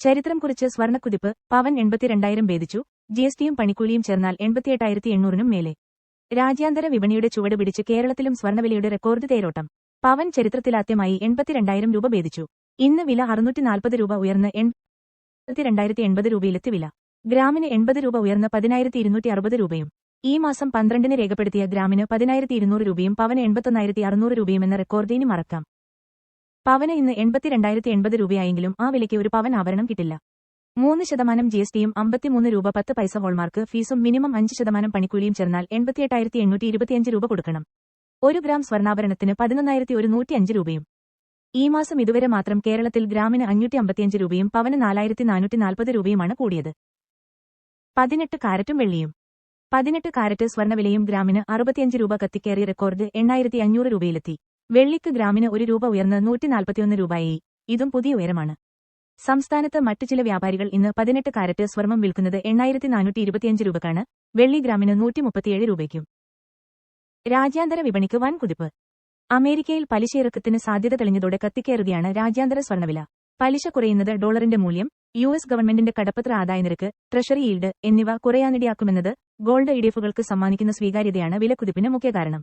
ചരിത്രം കുറിച്ച് സ്വർണക്കുതിപ്പ് പവൻ എൺപത്തിരണ്ടായിരം ഭേദിച്ചു G S ടിയും പണിക്കൂലിയും ചേർന്നാൽ എൺപത്തിയെട്ടായിരത്തി എണ്ണൂറിനും മേലെ. രാജ്യാന്തര വിപണിയുടെ ചുവട് പിടിച്ച് കേരളത്തിലും സ്വർണവിലയുടെ റെക്കോർഡ് തേരോട്ടം. പവൻ ചരിത്രത്തിലാദ്യമായി എൺപത്തിരണ്ടായിരം രൂപ ഭേദിച്ചു. ഇന്ന് വില അറുന്നൂറ്റി നാൽപ്പത് രൂപ ഉയർന്ന് എൺപത്തിരണ്ടായിരത്തി എൺപത് രൂപയിലെത്തി വില. ഗ്രാമിന് എൺപത് രൂപ ഉയർന്ന് പതിനായിരത്തി ഇരുന്നൂറ്റി അറുപത് രൂപയും. ഈ മാസം പന്ത്രണ്ടിന് രേഖപ്പെടുത്തിയ ഗ്രാമിന് പതിനായിരത്തി ഇരുന്നൂറ് രൂപയും പവന് എൺപത്തൊന്നായിരത്തി അറുന്നൂറ് രൂപയും എന്ന റെക്കോർഡ് ഇനി മറക്കാം. പവന് ഇന്ന് എൺപത്തിരണ്ടായിരത്തി എൺപത് രൂപയായെങ്കിലും ആ വിലയ്ക്ക് ഒരു പവൻ ആവരണം കിട്ടില്ല. മൂന്ന് ശതമാനം ജി എസ് ടിയും അമ്പത്തിമൂന്ന് രൂപ പത്ത് പൈസ ഹോൾമാർക്ക് ഫീസും മിനിമം അഞ്ച് ശതമാനം പണിക്കൂലിയും ചേർന്നാൽ എൺപത്തിയെട്ടായിരത്തി എണ്ണൂറ്റി ഇരുപത്തിയഞ്ച് രൂപ കൊടുക്കണം. ഒരു ഗ്രാം സ്വർണാഭരണത്തിന് പതിനൊന്നായിരത്തി ഒരു നൂറ്റിയഞ്ച് രൂപയും. ഈ മാസം ഇതുവരെ മാത്രം കേരളത്തിൽ ഗ്രാമിന് അഞ്ഞൂറ്റി അമ്പത്തിയഞ്ച് രൂപയും പവന് നാലായിരത്തി നാനൂറ്റി നാൽപ്പത് രൂപയുമാണ് കൂടിയത്. പതിനെട്ട് കാരറ്റും വെള്ളിയും. പതിനെട്ട് കാരറ്റ് സ്വർണവിലയും ഗ്രാമിന് അറുപത്തിയഞ്ച് രൂപ കത്തിക്കേറിയ റെക്കോർഡ് എണ്ണായിരത്തി അഞ്ഞൂറ് രൂപയിലെത്തി. വെള്ളിക്ക് ഗ്രാമിന് ഒരു രൂപ ഉയർന്ന് നൂറ്റി നാൽപ്പത്തിയൊന്ന് രൂപയായി. ഇതും പുതിയ ഉയരമാണ്. സംസ്ഥാനത്ത് മറ്റു ചില വ്യാപാരികൾ ഇന്ന് പതിനെട്ട് കാരറ്റ് സ്വർണം വിൽക്കുന്നത് എണ്ണായിരത്തി നാനൂറ്റി ഇരുപത്തിയഞ്ച് രൂപക്കാണ്. വെള്ളി ഗ്രാമിന് നൂറ്റി മുപ്പത്തിയേഴ് രൂപയ്ക്കും. രാജ്യാന്തര വിപണിക്ക് വൻ കുതിപ്പ് അമേരിക്കയിൽ പലിശയിറക്കത്തിന് സാധ്യത തെളിഞ്ഞതോടെ കത്തിക്കയറുകയാണ് രാജ്യാന്തര സ്വർണവില പലിശ കുറയുന്നത് ഡോളറിന്റെ മൂല്യം യു എസ് ഗവൺമെന്റിന്റെ കടപ്പത്ര ആദായ നിരക്ക് ട്രഷറി ഈൽഡ് എന്നിവ കുറയാനിടയാക്കുമെന്നത് ഗോൾഡ് ഇഡിഎഫുകൾക്ക് സമ്മാനിക്കുന്ന സ്വീകാര്യതയാണ് വിലക്കുതിപ്പിന് മുഖ്യ കാരണം.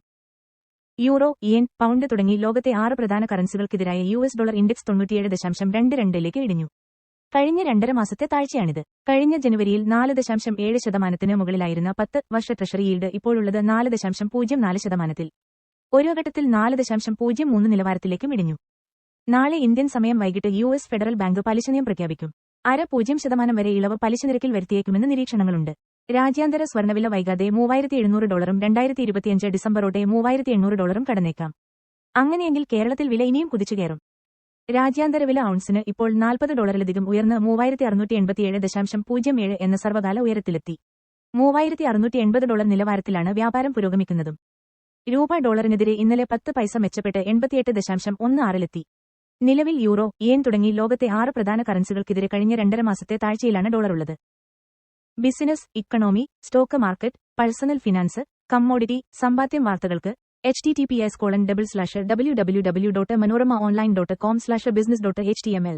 യൂറോ ഇയൻ പൗണ്ട് തുടങ്ങി ലോകത്തെ ആറ് പ്രധാന കറൻസികൾക്കെതിരായ യു എസ് ഡോളർ ഇൻഡെക്സ് തൊണ്ണൂറ്റിയേഴ് ദശാംശം രണ്ട് രണ്ടിലേക്ക് ഇടിഞ്ഞു. കഴിഞ്ഞ രണ്ടര മാസത്തെ താഴ്ചയാണിത്. കഴിഞ്ഞ ജനുവരിയിൽ നാല് ദശാംശം ഏഴ് ശതമാനത്തിന് മുകളിലായിരുന്ന പത്ത് വർഷ ട്രഷറി ഈൽഡ് ഇപ്പോഴുള്ളത് നാല് ദശാംശം പൂജ്യം നാല് ശതമാനത്തിൽ. ഒരു ഘട്ടത്തിൽ നാല് ദശാംശം പൂജ്യം മൂന്ന് നിലവാരത്തിലേക്കും ഇടിഞ്ഞു. നാളെ ഇന്ത്യൻ സമയം വൈകിട്ട് യു എസ് ഫെഡറൽ ബാങ്ക് പലിശ നയം പ്രഖ്യാപിക്കും. അര പൂജ്യം ശതമാനം വരെ ഇളവ് പലിശ നിരക്കിൽ വരുത്തിയേക്കുമെന്ന് നിരീക്ഷണങ്ങളുണ്ട്. രാജ്യാന്തര സ്വർണവില വൈകാതെ മൂവായിരത്തി എഴുന്നൂറ് ഡോളറും രണ്ടായിരത്തി ഇരുപത്തിയഞ്ച് ഡിസംബറോടെ മൂവായിരത്തി എണ്ണൂറ് ഡോളറും കടന്നേക്കാം. അങ്ങനെയെങ്കിൽ കേരളത്തിൽ വില ഇനിയും കുതിച്ചുകയറും രാജ്യാന്തര വില ഔൺസിന് ഇപ്പോൾ നാൽപ്പത് ഡോളറിലധികം ഉയർന്ന് മൂവായിരത്തി അറുന്നൂറ്റി എൺപത്തിയേഴ് ദശാംശം പൂജ്യം ഏഴ് എന്ന സർവകാല ഉയരത്തിലെത്തി. മൂവായിരത്തി അറുന്നൂറ്റി എൺപത് ഡോളർ നിലവാരത്തിലാണ് വ്യാപാരം പുരോഗമിക്കുന്നതും. രൂപ ഡോളറിനെതിരെ ഇന്നലെ പത്ത് പൈസ മെച്ചപ്പെട്ട് എൺപത്തിയെട്ട് ദശാംശം ഒന്ന് ആറിലെത്തി. നിലവിൽ യൂറോ യേൻ തുടങ്ങി ലോകത്തെ ആറ് പ്രധാന കറൻസികൾക്കെതിരെ കഴിഞ്ഞ രണ്ടര മാസത്തെ താഴ്ചയിലാണ് ഡോളറുള്ളത്. Business economy stock market personal finance commodity സമ്പാദ്യം വാർത്തകൾക്ക് H T T P S colon double slash W W W dot Manorama online dot com slash business dot H T M L